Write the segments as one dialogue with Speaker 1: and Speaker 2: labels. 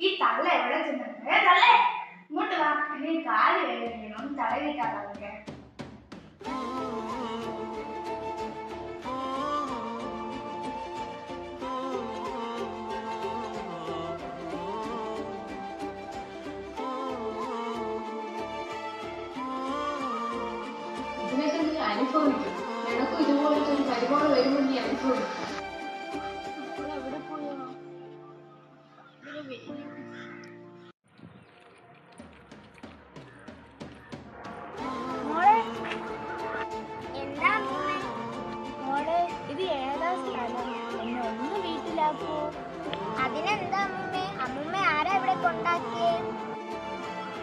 Speaker 1: ഈ തള്ള എവിടെ ചെന്നു ഏ തള്ളേ ഇങ്ങോട്ട് വാ എന്നെ ഈ കാല് വേദനിക്കണം ഒന്ന് തടവിട്ടാളൊക്കെ
Speaker 2: ഇതിനൊക്കെ നീ അനുഭവിക്കും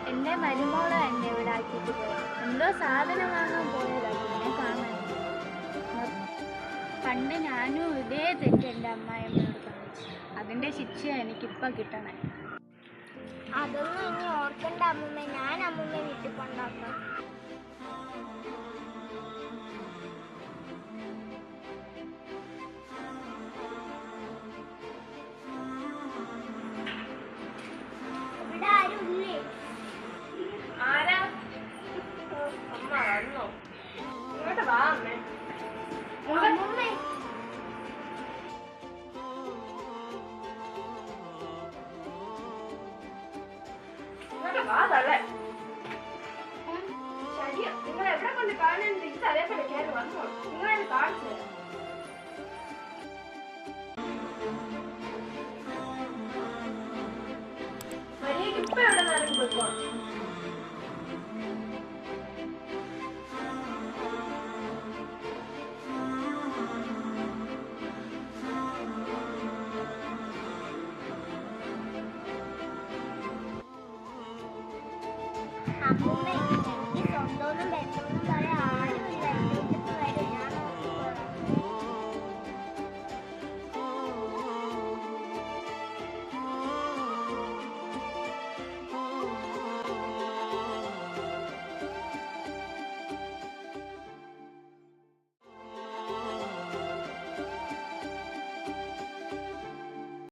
Speaker 3: എന്നെ എന്തോ സാധനം വാങ്ങാൻ പോയതാ. പിന്നെ കാണാൻ. പണ്ട് ഞാനും ഇതേ തെറ്റ് എന്റെ അമ്മായിയമ്മയോട് കാണിച്ചു അതിന്റെ ശിക്ഷയാണ് എനിക്കിപ്പോ കിട്ടണേ. അതൊന്നും ഇനി ഓർക്കണ്ട അമ്മൂമ്മ. ഞാൻ അമ്മൂമ്മ വീട്ടിൽ കൊണ്ടാക്കാം. ഇവിടെ ആരും ഇല്ലേ?
Speaker 2: ആരാ? അമ്മ വന്നോ? ഇങ്ങോട്ട് വാ അമ്മേ.
Speaker 3: അമ്മൂമ്മേ
Speaker 2: ഇങ്ങോട്ട് വാ തള്ളേ ശരിയാ നിങ്ങൾ എവിടെ കൊണ്ട് കാണുന്നത് തിരിച്ച് അതേപോലെ കയറി വന്നോ നിങ്ങളെ കാണിച്ചു തരാം മര്യാദയ്ക്ക് ഇപ്പൊ എവിടെ നിന്നാലും പോയിക്കോ
Speaker 3: അമ്മൂമ്മ ഈ സ്വന്തമൊന്നും വെച്ചു